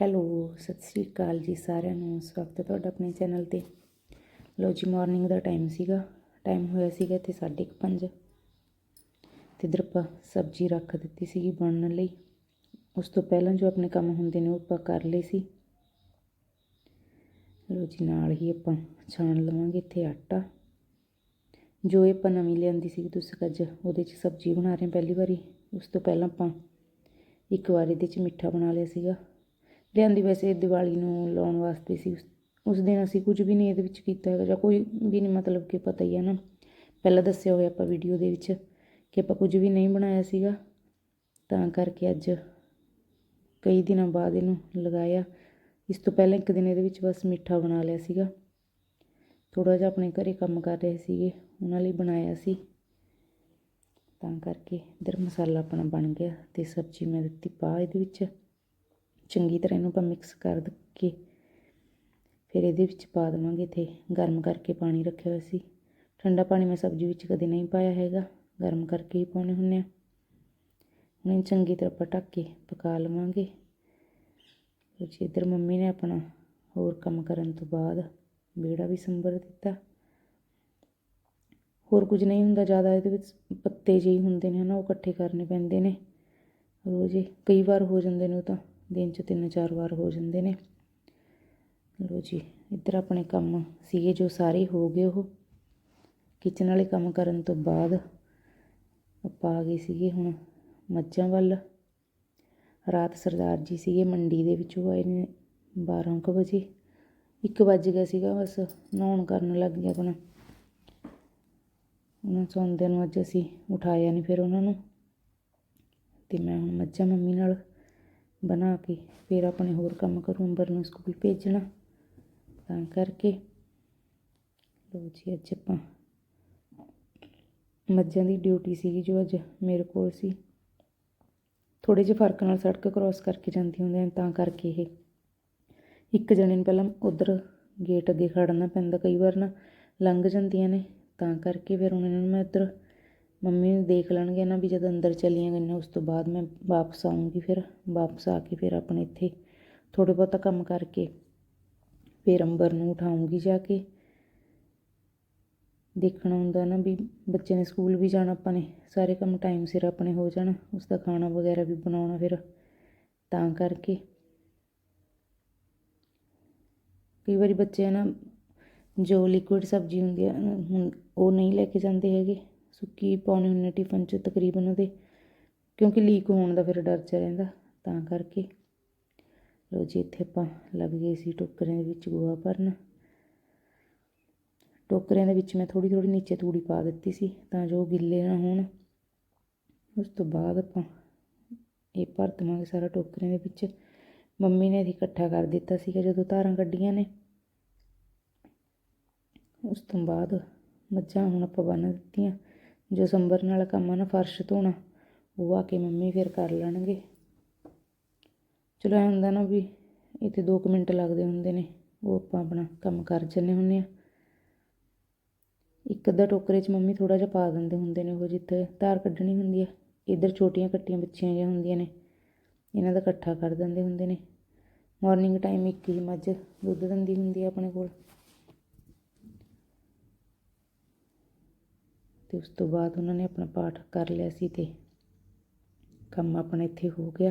Hello, Sat Sri ਅਕਾਲ ਜੀ ਸਾਰਿਆਂ ਨੂੰ। ਸਵਾਗਤ ਹੈ ਤੁਹਾਡਾ ਆਪਣੇ ਚੈਨਲ ਤੇ। ਲੋ ਜੀ ਮਾਰਨਿੰਗ ਦਾ ਟਾਈਮ ਸੀਗਾ। ਟਾਈਮ ਹੋਇਆ ਸੀਗਾ ਤੇ 5:30 ਤੇ ਇਧਰ ਆਪਾਂ ਸਬਜ਼ੀ ਰੱਖ ਦਿੱਤੀ ਸੀਗੀ ਬਣਨ ਲਈ। ਉਸ ਤੋਂ ਪਹਿਲਾਂ ਜੋ ਆਪਣੇ ਕੰਮ ਹੁੰਦੇ ਨੇ ਉਹ ਆਪਾਂ ਕਰ ਲਏ ਸੀ। ਲੋ ਜੀ, ਨਾਲ ਹੀ ਆਪਾਂ ਛਾਣ ਲਵਾਂਗੇ ਇੱਥੇ ਆਟਾ। ਜੋ ਇਹ ਆਪਾਂ ਨਵੀਂ ਲਿਆਂਦੀ ਸੀ ਤੁਸੀਂ ਅੱਜ ਉਹਦੇ 'ਚ ਸਬਜ਼ੀ ਬਣਾ ਰਹੇ ਪਹਿਲੀ ਵਾਰੀ। ਉਸ ਤੋਂ ਪਹਿਲਾਂ ਆਪਾਂ ਇੱਕ ਵਾਰ ਇਹਦੇ 'ਚ ਮਿੱਠਾ ਬਣਾ ਲਿਆ ਸੀਗਾ। ਲਿਆਂਦੀ ਵੈਸੇ ਦੀਵਾਲੀ ਨੂੰ ਲਾਉਣ ਵਾਸਤੇ ਸੀ। ਉਸ- ਉਸ ਦਿਨ ਅਸੀਂ ਕੁਝ ਵੀ ਨਹੀਂ ਇਹਦੇ ਵਿੱਚ ਕੀਤਾ ਹੈਗਾ ਜਾਂ ਕੋਈ ਵੀ ਨਹੀਂ, ਮਤਲਬ ਕਿ ਪਤਾ ਹੀ ਹੈ ਨਾ। ਪਹਿਲਾਂ ਦੱਸਿਆ ਹੋਇਆ ਆਪਾਂ ਵੀਡੀਓ ਦੇ ਵਿੱਚ ਕਿ ਆਪਾਂ ਕੁਝ ਵੀ ਨਹੀਂ ਬਣਾਇਆ ਸੀਗਾ। ਤਾਂ ਕਰਕੇ ਅੱਜ ਕਈ ਦਿਨਾਂ ਬਾਅਦ ਇਹਨੂੰ ਲਗਾਇਆ। ਇਸ ਤੋਂ ਪਹਿਲਾਂ ਇੱਕ ਦਿਨ ਇਹਦੇ ਵਿੱਚ ਬਸ ਮਿੱਠਾ ਬਣਾ ਲਿਆ ਸੀਗਾ। ਥੋੜਾ ਜਿਹਾ ਆਪਣੇ ਘਰੇ ਕੰਮ ਕਰ ਰਹੇ ਸੀਗੇ, ਉਹਨਾਂ ਲਈ ਬਣਾਇਆ ਸੀ। ਤਾਂ ਕਰਕੇ ਇਧਰ ਮਸਾਲਾ ਆਪਣਾ ਬਣ ਗਿਆ ਤੇ ਸਬਜ਼ੀ ਮੈਂ ਦਿੱਤੀ ਪਾ ਇਹਦੇ ਵਿੱਚ। ਚੰਗੀ ਤਰ੍ਹਾਂ ਇਹਨੂੰ ਆਪਾਂ ਮਿਕਸ ਕਰ ਕੇ ਫਿਰ ਇਹਦੇ ਵਿੱਚ ਪਾ ਦੇਵਾਂਗੇ ਤੇ ਗਰਮ ਕਰਕੇ ਪਾਣੀ ਰੱਖਿਆ ਹੋਇਆ ਸੀ। ਠੰਡਾ ਪਾਣੀ ਮੈਂ ਸਬਜ਼ੀ ਵਿੱਚ ਕਦੇ ਨਹੀਂ ਪਾਇਆ ਹੈਗਾ, ਗਰਮ ਕਰਕੇ ਹੀ ਪਾਉਣੇ ਹੁੰਦੇ ਆ। ਹੁਣ ਇਹਨੂੰ ਚੰਗੀ ਤਰ੍ਹਾਂ ਆਪਾਂ ਢੱਕ ਕੇ ਪਕਾ ਲਵਾਂਗੇ। ਜੀ, ਇੱਧਰ ਮੰਮੀ ਨੇ ਆਪਣਾ ਹੋਰ ਕੰਮ ਕਰਨ ਤੋਂ ਬਾਅਦ ਵਿਹੜਾ ਵੀ ਸੰਭਰ ਦਿੱਤਾ। ਹੋਰ ਕੁਝ ਨਹੀਂ ਹੁੰਦਾ, ਜ਼ਿਆਦਾ ਇਹਦੇ ਵਿੱਚ ਪੱਤੇ ਜਿਹੇ ਹੁੰਦੇ ਨੇ ਹਨਾ, ਉਹ ਇਕੱਠੇ ਕਰਨੇ ਪੈਂਦੇ ਨੇ। ਰੋਜ਼ ਕਈ ਵਾਰ ਹੋ ਜਾਂਦੇ ਨੇ ਉਹ ਤਾਂ। ਦਿਨ 'ਚ ਤਿੰਨ ਚਾਰ ਵਾਰ ਹੋ ਜਾਂਦੇ ਨੇ। ਲੋ ਜੀ, ਇੱਧਰ ਆਪਣੇ ਕੰਮ ਸੀਗੇ ਜੋ ਸਾਰੇ ਹੋ ਗਏ ਉਹ। ਕਿਚਨ ਵਾਲੇ ਕੰਮ ਕਰਨ ਤੋਂ ਬਾਅਦ ਆਪਾਂ ਆ ਗਏ ਸੀਗੇ ਹੁਣ ਮੱਝਾਂ ਵੱਲ। ਰਾਤ ਸਰਦਾਰ ਜੀ ਸੀਗੇ, ਮੰਡੀ ਦੇ ਵਿੱਚ ਉਹ ਆਏ ਨੇ 12 ਕੁ ਵਜੇ। 1 ਵੱਜ ਗਿਆ ਸੀਗਾ ਬਸ, ਨਹਾਉਣ ਕਰਨ ਲੱਗ ਗਿਆ ਆਪਣਾ। ਉਹਨਾਂ ਸੌਂਦੇ ਨੂੰ ਅੱਜ ਅਸੀਂ ਉਠਾਇਆ ਨਹੀਂ ਫਿਰ ਉਹਨਾਂ ਨੂੰ। ਤੇ ਮੈਂ ਹੁਣ ਮੱਝਾਂ ਮੰਮੀ ਨਾਲ ਬਣਾ ਕੇ ਫਿਰ ਆਪਣੇ ਹੋਰ ਕੰਮ ਕਰੂ, ਅੰਬਰ ਨੂੰ ਸਕੂਲ ਭੇਜਣਾ। ਤਾਂ ਕਰਕੇ ਲੋ ਜੀ, ਅੱਜ ਆਪਾਂ ਮੱਝਾਂ ਦੀ ਡਿਊਟੀ ਸੀਗੀ ਜੋ ਅੱਜ ਮੇਰੇ ਕੋਲ ਸੀ। ਥੋੜੇ ਜਿਹੇ ਫ਼ਰਕ ਨਾਲ ਸੜਕ ਕ੍ਰੋਸ ਕਰਕੇ ਜਾਂਦੀ ਹੁੰਦੇ ਨੇ ਤਾਂ ਕਰਕੇ ਇਹ। ਇੱਕ ਜਣੇ ਨੂੰ ਪਹਿਲਾਂ ਉਧਰ ਗੇਟ ਅੱਗੇ ਖੜਨਾ ਪੈਂਦਾ ਕਈ ਵਾਰ ਨਾ, ਲੰਘ ਜਾਂਦੀਆਂ ਨੇ, ਤਾਂ ਕਰਕੇ ਫਿਰ ਉਹਨਾਂ ਨੂੰ ਮੈਂ ਇੱਧਰ ਮੰਮੀ ਨੂੰ ਦੇਖ ਲੈਣਗੇ ਨਾ ਵੀ ਜਦ ਅੰਦਰ ਚਲੀਆਂ ਗਈਆਂ ਉਸ ਤੋਂ ਬਾਅਦ ਮੈਂ ਵਾਪਸ ਆਉਂਗੀ ਫਿਰ ਵਾਪਸ ਆ ਕੇ ਫਿਰ ਆਪਣੇ ਇੱਥੇ ਥੋੜ੍ਹੇ ਬਹੁਤਾ ਕੰਮ ਕਰਕੇ ਫਿਰ ਅੰਬਰ ਨੂੰ ਉਠਾਉਂਗੀ ਜਾ ਕੇ। ਦੇਖਣਾ ਹੁੰਦਾ ਨਾ ਵੀ ਬੱਚੇ ਨੇ ਸਕੂਲ ਵੀ ਜਾਣਾ ਆਪਾਂ ਨੇ ਸਾਰੇ ਕੰਮ ਟਾਈਮ ਸਿਰ ਆਪਣੇ ਹੋ ਜਾਣ ਉਸ ਦਾ ਖਾਣਾ ਵਗੈਰਾ ਵੀ ਬਣਾਉਣਾ ਫਿਰ ਤਾਂ ਕਰਕੇ। ਕਈ ਵਾਰੀ ਬੱਚੇ ਨਾ ਜੋ ਲਿਕੁਇਡ ਸਬਜ਼ੀ ਹੁੰਦੀ ਆ ਨਾ, ਹੁਣ ਉਹ ਨਹੀਂ ਲੈ ਕੇ ਜਾਂਦੇ ਹੈਗੇ। ਸੁੱਕੀ ਪਾਉਣੀ ਹੁੰਦੀ ਟਿਫਨ 'ਚ ਤਕਰੀਬਨ ਉਹਦੇ, ਕਿਉਂਕਿ ਲੀਕ ਹੋਣ ਦਾ ਫਿਰ ਡਰ 'ਚ ਰਹਿੰਦਾ, ਤਾਂ ਕਰਕੇ। ਲੋ ਜੀ, ਇੱਥੇ ਆਪਾਂ ਲੱਗ ਗਏ ਸੀ ਟੋਕਰਿਆਂ ਦੇ ਵਿੱਚ ਗੋਹਾ ਭਰਨ। ਟੋਕਰਿਆਂ ਦੇ ਵਿੱਚ ਮੈਂ ਥੋੜੀ ਥੋੜੀ ਨੀਚੇ ਤੂੜੀ ਪਾ ਦਿੱਤੀ ਸੀ, ਤਾਂ ਜੋ ਗਿੱਲੇ ਨਾ ਹੋਣ। ਉਸ ਤੋਂ ਬਾਅਦ ਆਪਾਂ ਇਹ ਭਰ ਦੇਵਾਂਗੇ ਸਾਰਾ ਟੋਕਰਿਆਂ ਦੇ ਵਿੱਚ। ਮੰਮੀ ਨੇ ਇਹ ਇਕੱਠਾ ਕਰ ਦਿੱਤਾ ਸੀਗਾ ਜਦੋਂ ਧਾਰਾਂ ਕੱਢੀਆਂ ਨੇ। ਉਸ ਤੋਂ ਬਾਅਦ ਮੱਝਾਂ ਹੁਣ ਆਪਾਂ ਬੰਨ ਦਿੱਤੀਆਂ। ਜੋ ਸੰਬਰ ਨਾਲ ਕੰਮ ਆ ਨਾ ਫਰਸ਼ ਧੋਣਾ ਉਹ ਆ ਕੇ ਮੰਮੀ ਫਿਰ ਕਰ ਲੈਣਗੇ। ਚਲੋ ਐਂ ਹੁੰਦਾ ਨਾ ਵੀ ਇੱਥੇ 2 ਮਿੰਟ ਲੱਗਦੇ ਹੁੰਦੇ ਨੇ, ਉਹ ਆਪਾਂ ਆਪਣਾ ਕੰਮ ਕਰ ਜੰਨੇ ਹੁੰਦੇ ਆ ਇੱਕ ਅੱਧਾ ਟੋਕਰੇ 'ਚ ਮੰਮੀ ਥੋੜਾ ਜਿਹਾ ਪਾ ਦਿੰਦੇ ਹੁੰਦੇ ਨੇ ਉਹ ਜਿੱਥੇ ਧਾਰ ਕੱਢਣੀ ਹੁੰਦੀ ਆ, ਇੱਧਰ ਛੋਟੀਆਂ ਕੱਟੀਆਂ ਬੱਚੀਆਂ ਜਿਹੀਆਂ ਹੁੰਦੀਆਂ ਨੇ, ਇਹਨਾਂ ਦਾ ਇਕੱਠਾ ਕਰ ਦਿੰਦੇ ਹੁੰਦੇ ਨੇ। ਮਾਰਨਿੰਗ ਟਾਈਮ ਇੱਕ ਹੀ ਮੱਝ ਦੁੱਧ ਦਿੰਦੀ ਹੁੰਦੀ ਆ ਆਪਣੇ ਕੋਲ। ਤੇ ਉਸ ਤੋਂ ਬਾਅਦ ਉਹਨਾਂ ਨੇ ਆਪਣਾ ਪਾਠ ਕਰ ਲਿਆ ਸੀ ਤੇ ਕੰਮ ਆਪਣਾ ਇੱਥੇ ਹੋ ਗਿਆ।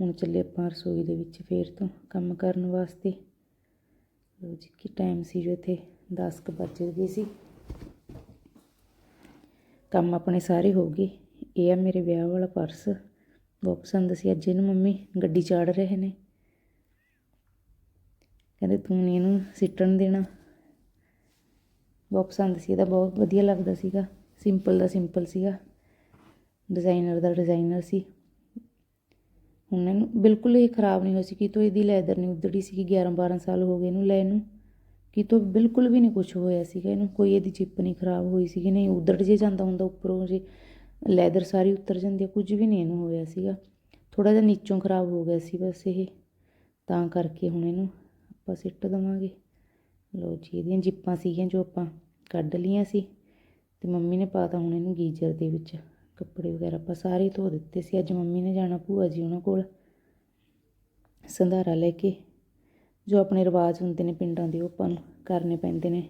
ਹੁਣ ਚੱਲੇ ਆਪਾਂ ਰਸੋਈ ਦੇ ਵਿੱਚ ਫੇਰ ਤੋਂ ਕੰਮ ਕਰਨ ਵਾਸਤੇ। ਲੋ ਜੀ, ਕੀ ਟਾਈਮ ਸੀ ਜੋ ਇੱਥੇ 10 ਕੁ ਵੱਜ ਗਏ ਸੀ। ਕੰਮ ਆਪਣੇ ਸਾਰੇ ਹੋ ਗਏ। ਇਹ ਆ ਮੇਰੇ ਵਿਆਹ ਵਾਲਾ ਪਰਸ। ਬਹੁਤ ਪਸੰਦ ਸੀ। ਅੱਜ ਇਹਨੂੰ ਮੰਮੀ ਗੱਡੀ ਚਾੜ ਰਹੇ ਨੇ। ਕਹਿੰਦੇ ਤੂੰ ਨਹੀਂ ਇਹਨੂੰ ਸਿੱਟਣ ਦੇਣਾ। ਬਹੁਤ ਪਸੰਦ ਸੀ, ਇਹਦਾ ਬਹੁਤ ਵਧੀਆ ਲੱਗਦਾ ਸੀਗਾ। ਸਿੰਪਲ ਦਾ ਸਿੰਪਲ ਸੀਗਾ। ਡਿਜ਼ਾਈਨਰ ਦਾ ਡਿਜ਼ਾਈਨਰ ਸੀ। ਹੁਣ ਇਹਨੂੰ ਬਿਲਕੁਲ ਇਹ ਖਰਾਬ ਨਹੀਂ ਹੋਈ ਸੀ ਕਿ ਤੋਂ ਇਹਦੀ ਲੈਦਰ ਨਹੀਂ ਉਧੜੀ ਸੀ 11 12 ਸਾਲ ਹੋ ਗਏ ਇਹਨੂੰ ਲੈ ਨੂੰ। ਕਿ ਤੋਂ ਬਿਲਕੁਲ ਵੀ ਨਹੀਂ ਕੁਝ ਹੋਇਆ ਸੀਗਾ ਇਹਨੂੰ, ਕੋਈ ਇਹਦੀ ਚਿੱਪ ਨਹੀਂ ਖਰਾਬ ਹੋਈ ਸੀਗੀ, ਨਹੀਂ ਉਧੜ ਜੇ ਜਾਂਦਾ ਹੁੰਦਾ ਉੱਪਰੋਂ ਜੇ ਲੈਦਰ ਸਾਰੀ ਉਤਰ ਜਾਂਦੀ ਹੈ ਕੁਝ ਵੀ ਨਹੀਂ ਇਹਨੂੰ ਹੋਇਆ ਸੀਗਾ। ਥੋੜਾ ਜਿਹਾ ਨੀਚੋਂ ਖਰਾਬ ਹੋ ਗਿਆ ਸੀ ਬਸ ਇਹ। ਤਾਂ ਕਰਕੇ ਹੁਣ ਇਹਨੂੰ ਆਪਾਂ ਸਿੱਟ ਦੇਵਾਂਗੇ। ਲੋ ਜੀ, ਇਹਦੀਆਂ ਜਿੱਪਾਂ ਸੀਗੀਆਂ ਜੋ ਆਪਾਂ ਕੱਢ ਲੀਆਂ ਸੀ ਤੇ ਮੰਮੀ ਨੇ ਪਾਤਾ ਹੁਣ ਇਹਨੂੰ ਗੀਜ਼ਰ ਦੇ ਵਿੱਚ। ਕੱਪੜੇ ਵਗੈਰਾ ਆਪਾਂ ਸਾਰੇ ਧੋ ਦਿੱਤੇ ਸੀ। ਅੱਜ ਮੰਮੀ ਨੇ ਜਾਣਾ ਭੂਆ ਜੀ ਉਹਨਾਂ ਕੋਲ ਸੰਧਾਰਾ ਲੈ ਕੇ, ਜੋ ਆਪਣੇ ਰਿਵਾਜ ਹੁੰਦੇ ਨੇ ਪਿੰਡਾਂ ਦੇ, ਉਹ ਆਪਾਂ ਨੂੰ ਕਰਨੇ ਪੈਂਦੇ ਨੇ।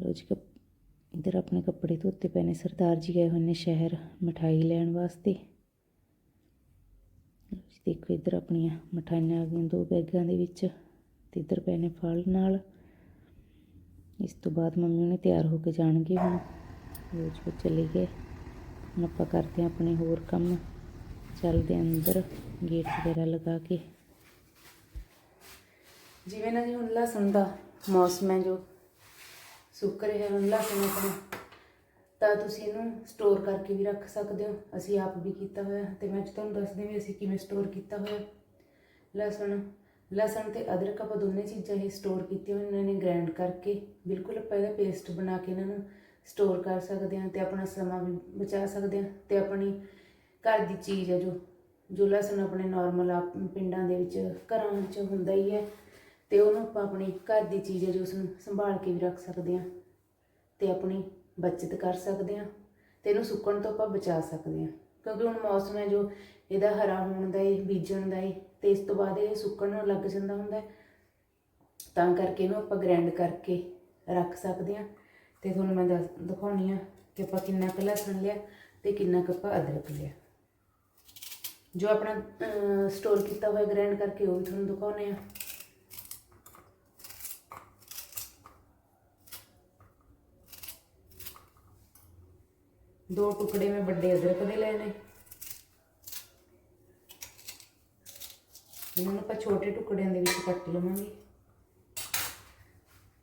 ਲੋ ਜੀ, ਕੱਪ- ਇੱਧਰ ਆਪਣੇ ਕੱਪੜੇ ਧੋਤੇ ਪਏ ਨੇ। ਸਰਦਾਰ ਜੀ ਗਏ ਹੋਏ ਨੇ ਸ਼ਹਿਰ ਮਠਾਈ ਲੈਣ ਵਾਸਤੇ। ਲਓ ਜੀ, ਦੇਖੋ ਇੱਧਰ ਆਪਣੀਆਂ ਮਠਾਈਆਂ ਆ ਗਈਆਂ ਦੋ ਬੈਗਾਂ ਦੇ ਵਿੱਚ ਤੇ ਇੱਧਰ ਪਏ ਨੇ ਫਲ ਨਾਲ। ਇਸ ਤੋਂ ਬਾਅਦ ਮੰਮੀ ਉਹਨੇ ਤਿਆਰ ਹੋ ਕੇ ਜਾਣਗੇ ਹੁਣ। ਲਓ ਜੀ ਚਲੇ ਗਏ। ਹੁਣ ਆਪਾਂ ਕਰਦੇ ਹਾਂ ਆਪਣੇ ਹੋਰ ਕੰਮ। ਚੱਲਦੇ ਹਾਂ ਅੰਦਰ ਗੇਟ ਵਗੈਰਾ ਲਗਾ ਕੇ। ਜਿਵੇਂ ਨਾ ਜੀ ਹੁਣ ਲਸਣ ਦਾ ਮੌਸਮ ਹੈ ਜੋ, ਸੁੱਕ ਰਿਹਾ ਹੁਣ ਲਸਣ ਆਪਣਾ। ਤਾਂ ਤੁਸੀਂ ਇਹਨੂੰ ਸਟੋਰ ਕਰਕੇ ਵੀ ਰੱਖ ਸਕਦੇ ਹੋ। ਅਸੀਂ ਆਪ ਵੀ ਕੀਤਾ ਹੋਇਆ। ਤੇ ਮੈਂ ਅੱਜ ਤੁਹਾਨੂੰ ਦੱਸਦੀ ਵੀ ਅਸੀਂ ਕਿਵੇਂ ਸਟੋਰ ਕੀਤਾ ਹੋਇਆ। ਲਸਣ ਲਸਣ ਤੇ ਅਦਰਕ ਆਪਾਂ ਦੋਨੇ ਚੀਜ਼ਾਂ ਇਹ ਸਟੋਰ ਕੀਤੀਆਂ ਇਹਨਾਂ ਨੇ ਗ੍ਰਾਈਂਡ ਕਰਕੇ। ਬਿਲਕੁਲ ਆਪਾਂ ਇਹਦਾ ਪੇਸਟ ਬਣਾ ਕੇ ਇਹਨਾਂ ਨੂੰ ਸਟੋਰ ਕਰ ਸਕਦੇ ਹਾਂ ਤੇ ਆਪਣਾ ਸਮਾਂ ਵੀ ਬਚਾ ਸਕਦੇ ਹਾਂ ਤੇ ਆਪਣੀ ਘਰ ਦੀ ਚੀਜ਼ ਹੈ ਜੋ ਜੋ ਲਸਣ ਆਪਣੇ ਨਾਰਮਲ ਆਪ ਪਿੰਡਾਂ ਦੇ ਵਿੱਚ, ਘਰਾਂ ਵਿੱਚ ਹੁੰਦਾ ਹੀ ਹੈ ਤੇ ਉਹਨੂੰ ਆਪਾਂ ਆਪਣੀ ਘਰ ਦੀ ਚੀਜ਼ ਹੈ ਜੋ ਉਸ ਨੂੰ ਸੰਭਾਲ ਕੇ ਵੀ ਰੱਖ ਸਕਦੇ ਹਾਂ ਤੇ ਆਪਣੀ ਬਚਤ ਕਰ ਸਕਦੇ ਹਾਂ ਤੇ ਇਹਨੂੰ ਸੁੱਕਣ ਤੋਂ ਆਪਾਂ ਬਚਾ ਸਕਦੇ ਹਾਂ। ਕਿਉਂਕਿ ਹੁਣ ਮੌਸਮ ਹੈ ਜੋ, ਇਹਦਾ ਹਰਾ ਹੋਣ ਦਾ ਹੈ, ਬੀਜਣ ਦਾ ਹੈ ਤੇ ਇਸ ਤੋਂ ਬਾਅਦ ਇਹ ਸੁੱਕਣ ਲੱਗ ਜਾਂਦਾ ਹੁੰਦਾ ਤਾਂ ਕਰਕੇ ਇਹਨੂੰ ਆਪਾਂ ਗ੍ਰਾਈਂਡ ਕਰਕੇ ਰੱਖ ਸਕਦੇ ਹਾਂ। ਤੇ ਤੁਹਾਨੂੰ ਮੈਂ ਦੱਸ, ਦਿਖਾਉਣੀ ਆ ਕਿ ਆਪਾਂ ਕਿੰਨਾ ਕੁ ਲਸਣ ਲਿਆ ਤੇ ਕਿੰਨਾ ਕੁ ਆਪਾਂ ਅਦਰਕ ਲਿਆ। ਜੋ ਆਪਣਾ ਸਟੋਰ ਕੀਤਾ ਹੋਇਆ ਗ੍ਰਾਈਂਡ ਕਰਕੇ ਉਹ ਵੀ ਤੁਹਾਨੂੰ ਦਿਖਾਉਣੇ ਆ ਦੋ ਟੁਕੜੇ ਮੈਂ ਵੱਡੇ ਅਦਰਕ ਦੇ ਲਏ ਨੇ। ਇਹਨਾਂ ਨੂੰ ਆਪਾਂ ਛੋਟੇ ਟੁਕੜਿਆਂ ਦੇ ਵਿੱਚ ਕੱਟ ਲਵਾਂਗੇ।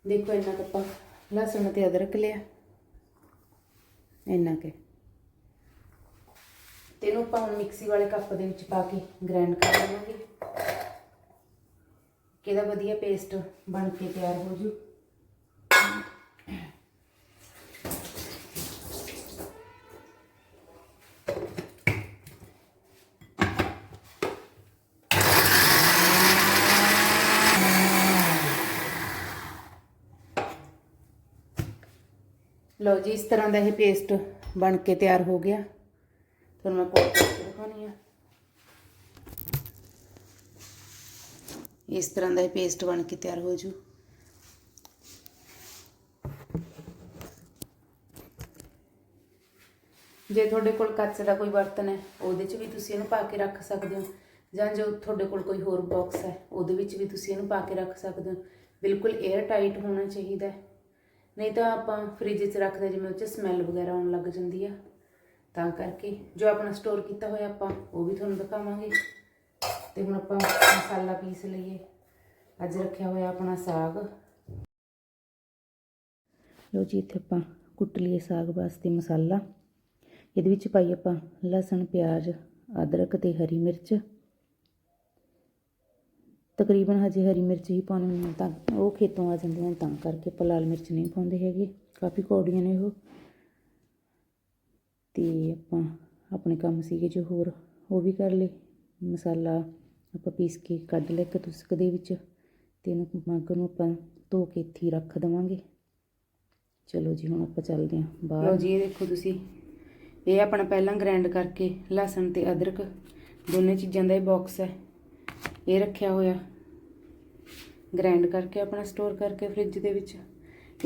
ਦੇਖੋ ਇੰਨਾ ਕੁ ਆਪਾਂ ਲਸਣ ਤੇ ਅਦਰਕ ਲਿਆ। ਇੰਨਾ ਕੇ। ਤੇ ਇਹਨੂੰ ਆਪਾਂ ਹੁਣ ਮਿਕਸੀ ਵਾਲੇ ਕੱਪ ਦੇ ਵਿੱਚ ਪਾ ਕੇ ਗ੍ਰਾਈਂਡ ਕਰ ਲਵਾਂਗੇ। ਕਿ ਇਹਦਾ ਵਧੀਆ ਪੇਸਟ ਬਣ ਕੇ ਤਿਆਰ ਹੋ ਜੂ। ਲਓ ਜੀ, ਇਸ ਤਰ੍ਹਾਂ ਦਾ ਇਹ ਪੇਸਟ ਬਣ ਕੇ ਤਿਆਰ ਹੋ ਗਿਆ। ਤੁਹਾਨੂੰ ਮੈਂ ਕੋਟ ਦਿਖਾਉਣੀ ਆ। ਇਸ ਤਰ੍ਹਾਂ ਦਾ ਇਹ ਪੇਸਟ ਬਣ ਕੇ ਤਿਆਰ ਹੋ ਜੂ। ਜੇ ਤੁਹਾਡੇ ਕੋਲ ਕੱਚ ਦਾ ਕੋਈ ਬਰਤਨ ਹੈ, ਉਹਦੇ 'ਚ ਵੀ ਤੁਸੀਂ ਇਹਨੂੰ ਪਾ ਕੇ ਰੱਖ ਸਕਦੇ ਹੋ। ਜਾਂ ਜੋ ਤੁਹਾਡੇ ਕੋਲ ਕੋਈ ਹੋਰ ਬਾਕਸ ਹੈ, ਉਹਦੇ ਵਿੱਚ ਵੀ ਤੁਸੀਂ ਇਹਨੂੰ ਪਾ ਕੇ ਰੱਖ ਸਕਦੇ ਹੋ। ਬਿਲਕੁਲ 에ਅਰ ਟਾਈਟ ਹੋਣਾ ਚਾਹੀਦਾ ਹੈ। ਨਹੀਂ ਤਾਂ ਆਪਾਂ ਫ੍ਰਿਜ 'ਚ ਰੱਖਦੇ, ਜਿਵੇਂ ਉਹ 'ਚ ਸਮੈਲ ਵਗੈਰਾ ਆਉਣ ਲੱਗ ਜਾਂਦੀ ਆ। ਤਾਂ ਕਰਕੇ ਜੋ ਆਪਣਾ ਸਟੋਰ ਕੀਤਾ ਹੋਇਆ ਆਪਾਂ, ਉਹ ਵੀ ਤੁਹਾਨੂੰ ਦਿਖਾਵਾਂਗੇ। ਤੇ ਹੁਣ ਆਪਾਂ ਮਸਾਲਾ ਪੀਸ ਲਈਏ। ਅੱਜ ਰੱਖਿਆ ਹੋਇਆ ਆਪਣਾ ਸਾਗ। ਲੋ ਜੀ, ਇੱਥੇ ਆਪਾਂ ਕੁੱਟ ਲਈਏ ਸਾਗ ਵਾਸਤੇ ਮਸਾਲਾ। ਇਹਦੇ ਵਿੱਚ ਪਾਈ ਆਪਾਂ ਲਸਣ, ਪਿਆਜ਼, ਅਦਰਕ ਤੇ ਹਰੀ ਮਿਰਚ। ਤਕਰੀਬਨ ਹਜੇ ਹਰੀ ਮਿਰਚ ਹੀ ਪਾਉਣੀ ਹੈ ਤਾਂ ਉਹ ਖੇਤੋਂ ਆ ਜਾਂਦੀਆਂ ਤਾਂ ਕਰਕੇ ਆਪਾਂ ਲਾਲ ਮਿਰਚ ਨਹੀਂ ਪਾਉਂਦੇ ਹੈਗੇ। ਕਾਫੀ ਕੌੜੀਆਂ ਨੇ ਉਹ। ਤੇ ਆਪਾਂ ਆਪਣੇ ਕੰਮ ਸੀਗੇ ਜੋ ਹੋਰ, ਉਹ ਵੀ ਕਰ ਲਏ। ਮਸਾਲਾ ਆਪਾਂ ਪੀਸ ਕੇ ਕੱਢ ਲਿਆ ਇੱਕ ਤੁਸਕ ਦੇ ਵਿੱਚ ਤੇ ਇਹਨੂੰ ਮੱਗ ਨੂੰ ਆਪਾਂ ਧੋ ਕੇ ਇੱਥੇ ਹੀ ਰੱਖ ਦੇਵਾਂਗੇ। ਚਲੋ ਜੀ, ਹੁਣ ਆਪਾਂ ਚੱਲਦੇ ਹਾਂ ਬਾਹਰ। ਲਓ ਜੀ, ਇਹ ਦੇਖੋ ਤੁਸੀਂ। ਇਹ ਆਪਣਾ ਪਹਿਲਾਂ ਗ੍ਰਾਈਂਡ ਕਰਕੇ ਲਸਣ ਤੇ ਅਦਰਕ, ਦੋਨੇ ਚੀਜ਼ਾਂ ਦਾ ਇਹ ਬਾਕਸ ਹੈ। ਇਹ ਰੱਖਿਆ ਹੋਇਆ। ਗ੍ਰਾਈਂਡ ਕਰਕੇ ਆਪਣਾ ਸਟੋਰ ਕਰਕੇ ਫ੍ਰਿਜ ਦੇ ਵਿੱਚ।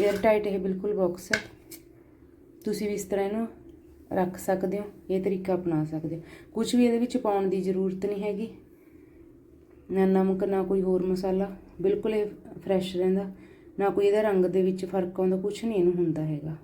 에ਅਰ ਟਾਈਟ ਇਹ ਬਿਲਕੁਲ ਬਾਕਸ ਹੈ। ਤੁਸੀਂ ਵੀ ਇਸ ਤਰ੍ਹਾਂ ਇਹਨੂੰ ਰੱਖ ਸਕਦੇ ਹੋ, ਇਹ ਤਰੀਕਾ ਅਪਣਾ ਸਕਦੇ ਹੋ। ਕੁਝ ਵੀ ਇਹਦੇ ਵਿੱਚ ਪਾਉਣ ਦੀ ਜ਼ਰੂਰਤ ਨਹੀਂ ਹੈਗੀ। ਨਾ ਨਮਕ, ਨਾ ਕੋਈ ਹੋਰ ਮਸਾਲਾ। ਬਿਲਕੁਲ ਇਹ ਫਰੈਸ਼ ਰਹਿੰਦਾ। ਨਾ ਕੋਈ ਇਹਦਾ ਰੰਗ ਦੇ ਵਿੱਚ ਫ਼ਰਕ ਆਉਂਦਾ ਕੁਝ ਨਹੀਂ ਇਹਨੂੰ ਹੁੰਦਾ ਹੈਗਾ।